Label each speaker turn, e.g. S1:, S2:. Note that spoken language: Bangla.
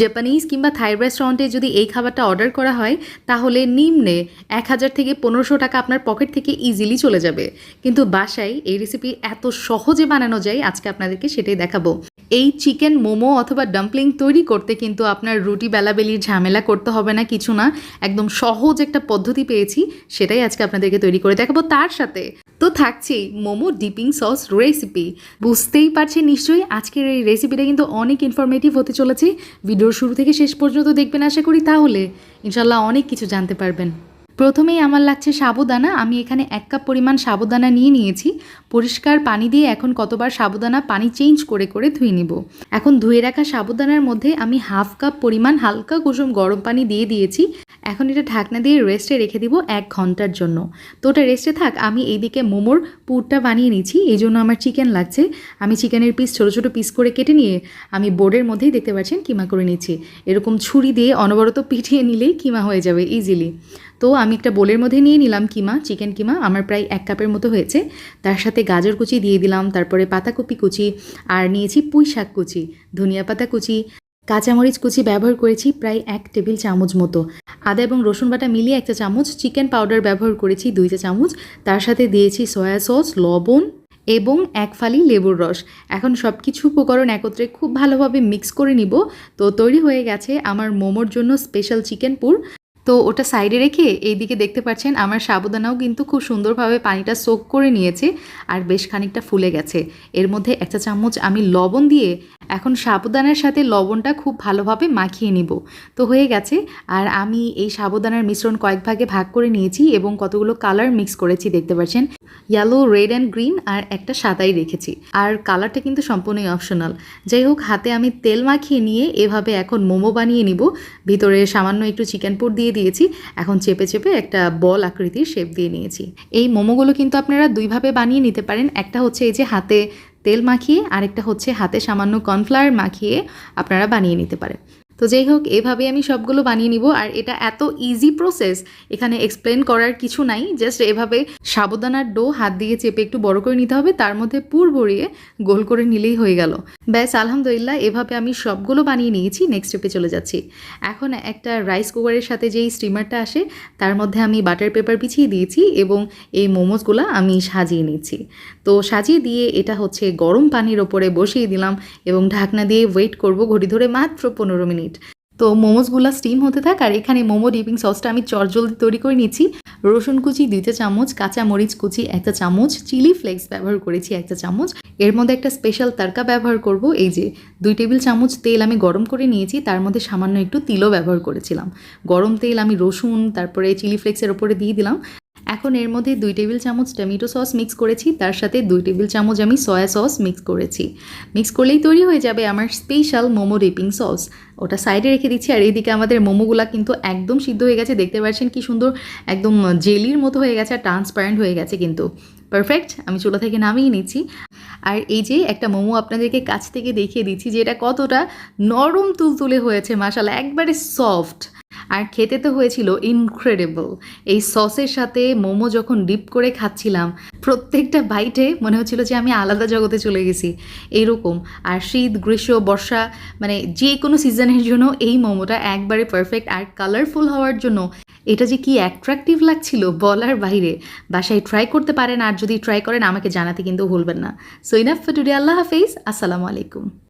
S1: জাপানিজ কিংবা থাই রেস্টুরেন্টে যদি এই খাবারটা অর্ডার করা হয়, তাহলে নিম্নে এক হাজার থেকে পনেরোশো টাকা আপনার পকেট থেকে ইজিলি চলে যাবে। কিন্তু বাসায় এই রেসিপি এত সহজে বানানো যায়, আজকে আপনাদেরকে সেটাই দেখাবো। এই চিকেন মোমো অথবা ডাম্পলিং তৈরি করতে কিন্তু আপনার রুটি বেলাবেলির ঝামেলা করতে হবে না, কিছু না। একদম সহজ একটা পদ্ধতি পেয়েছি, সেটাই আজকে আপনাদেরকে তৈরি করে দেখাবো। তার সাথে তো থাকছেই মোমো ডিপিং সস রেসিপি বুঝতেই পারছেন নিশ্চয়ই আজকের এই রেসিপিটা কিন্তু অনেক ইনফরমেটিভ হতে চলেছে। ভিডিওর শুরু থেকে শেষ পর্যন্ত দেখবেন আশা করি তাহলে ইনশাল্লাহ অনেক কিছু জানতে পারবেন। প্রথমেই আমার লাগছে সাবুদানা। আমি এখানে এক কাপ পরিমাণ সাবুদানা নিয়ে নিয়েছি। পরিষ্কার পানি দিয়ে এখন কতবার সাবুদানা পানি চেঞ্জ করে করে ধুয়ে নিব। এখন ধুয়ে রাখা সাবুদানার মধ্যে আমি হাফ কাপ পরিমাণ হালকা কুসুম গরম পানি দিয়ে দিয়েছি। এখন এটা ঢাকনা দিয়ে রেস্টে রেখে দিব এক ঘণ্টার জন্য। তো ওটা রেস্টে থাক, আমি এইদিকে মোমোর পুরটা বানিয়ে নিয়েছি এই জন্য আমার চিকেন লাগছে। আমি চিকেনের পিস ছোটো ছোটো পিস করে কেটে নিয়ে আমি বোর্ডের মধ্যেই দেখতে পাচ্ছেন কিমা করে নিচ্ছি। এরকম ছুরি দিয়ে অনবরত পিঠিয়ে নিলেই কিমা হয়ে যাবে ইজিলি তো আমি একটা বোলের মধ্যে নিয়ে নিলাম কিমা চিকেন কিমা, আমার প্রায় এক কাপের মতো হয়েছে। তার সাথে গাজর কুচি দিয়ে দিলাম, তারপরে পাতাকপি কুচি, আর নিয়েছি পুঁই শাক কুচি, ধনিয়া পাতা কুচি। কাঁচামরিচ কুচি ব্যবহার করেছি প্রায় এক টেবিল চামচ মতো। আদা এবং রসুন বাটা মিলিয়ে একটা চামচ, চিকেন পাউডার ব্যবহার করেছি দুই চা চামচ, তার সাথে দিয়েছি সয়া সস, লবণ এবং এক ফালি লেবুর রস। এখন সব কিছু উপকরণ একত্রে খুব ভালোভাবে মিক্স করে নিব। তো তৈরি হয়ে গেছে আমার মোমোর জন্য স্পেশাল চিকেন পুর। তো ওটা সাইডে রেখে এইদিকে দেখতে পাচ্ছেন আমার সাবুদানাও কিন্তু খুব সুন্দরভাবে পানিটা সোক করে নিয়েছে আর বেশ খানিকটা ফুলে গেছে। এর মধ্যে একটা চামচ আমি লবণ দিয়ে এখন সাবুদানার সাথে লবণটা খুব ভালোভাবে মাখিয়ে নিব। তো হয়ে গেছে আর আমি এই সাবুদানার মিশ্রণ কয়েক ভাগে ভাগ করে নিয়েছি এবং কতগুলো কালার মিক্স করেছি দেখতে পাচ্ছেন। ইয়েলো রেড অ্যান্ড গ্রিন আর একটা সাদাই রেখেছি। আর কালারটা কিন্তু সম্পূর্ণই অপশনাল যাই হোক, হাতে আমি তেল মাখিয়ে নিয়ে এভাবে এখন মোমো বানিয়ে নিব। ভিতরে সামান্য একটু চিকেন পুর দিয়ে দিয়েছি। এখন চেপে চেপে একটা বল আকৃতির শেপ দিয়ে নিয়েছি। এই মোমোগুলো কিন্তু আপনারা দুইভাবে বানিয়ে নিতে পারেন। একটা হচ্ছে এই যে হাতে তেল মাখিয়ে, আরেকটা হচ্ছে হাতে সামান্য কর্নফ্লাওয়ার মাখিয়ে আপনারা বানিয়ে নিতে পারেন। তো যাই হোক এভাবে আমি সবগুলো বানিয়ে নিব। আর এটা এত ইজি প্রসেস এখানে এক্সপ্লেন করার কিছু নাই। জাস্ট এভাবে সাবুদানার ডো হাত দিয়ে চেপে একটু বড় করে নিতে হবে, তার মধ্যে পুর ভরিয়ে গোল করে নিলেই হয়ে গেল। ব্যাস, আলহামদুলিল্লাহ, এভাবে আমি সবগুলো বানিয়ে নিয়েছি নেক্সট স্টেপে চলে যাচ্ছি। এখন একটা রাইস কুকারের সাথে যেই স্টিমারটা আসে, তার মধ্যে আমি বাটার পেপার বিছিয়ে দিয়েছি এবং এই মোমোসগুলো আমি সাজিয়ে নিচ্ছি। তো সাজিয়ে দিয়ে এটা হচ্ছে গরম পানির ওপরে বসিয়ে দিলাম এবং ঢাকনা দিয়ে ওয়েট করব ঘড়ি ধরে মাত্র পনেরো মিনিট। তো মোমোসগুলো স্টিম হতে থাক, আর এখানে মোমো ডিপিং সসটা আমি চটজলদি তৈরি করে নিচ্ছি। রসুন কুচি দুইটা চামচ, কাঁচা মরিচ কুচি একটা চামচ চিলি ফ্লেক্স ব্যবহার করেছি একটা চামচ। এর মধ্যে একটা স্পেশাল তারকা ব্যবহার করব, এই যে দুই টেবিল চামচ তেল আমি গরম করে নিয়েছি, তার মধ্যে সামান্য একটু তিলও ব্যবহার করেছিলাম। গরম তেল আমি রসুন, তারপরে চিলি ফ্লেক্সের ওপরে দিয়ে দিলাম। এখন এর মধ্যে দুই টেবিল চামচ টমেটো সস মিক্স করেছি, তার সাথে দুই টেবিল চামচ আমি সয়া সস মিক্স করেছি। মিক্স করলেই তৈরি হয়ে যাবে আমার স্পেশাল মোমো ডিপিং সস ওটা সাইডে রেখে দিচ্ছি, আর এইদিকে আমাদের মোমোগুলা কিন্তু একদম সিদ্ধ হয়ে গেছে। দেখতে পাচ্ছেন কি সুন্দর, একদম জেলির মতো হয়ে গেছে, আর ট্রান্সপারেন্ট হয়ে গেছে কিন্তু। পারফেক্ট আমি চুলা থেকে নামিয়ে নিচ্ছি। আর এই যে একটা মোমো আপনাদেরকে কাছ থেকে দেখিয়ে দিচ্ছি, যে এটা কতটা নরম তুলতুলে হয়েছে মাসালা একবারে সফট আর খেতে তো হয়েছিল ইনক্রেডিবল এই সসের সাথে মোমো যখন ডিপ করে খাচ্ছিলাম, প্রত্যেকটা বাইটে মনে হচ্ছিল যে আমি আলাদা জগতে চলে গেছি। এইরকম আর শীত, গ্রীষ্ম, বর্ষা মানে যে কোনো সিজনের জন্য এই মোমোটা একবারে পারফেক্ট আর কালারফুল হওয়ার জন্য এটা যে কি অ্যাট্রাকটিভ লাগছিল বলার বাইরে, বাসায় ট্রাই করতে পারেন আর যদি ট্রাই করেন আমাকে জানাতে কিন্তু ভুলবেন না। সো ইনাফ টুডে আল্লাহ হাফিজ, আসসালামু আলাইকুম।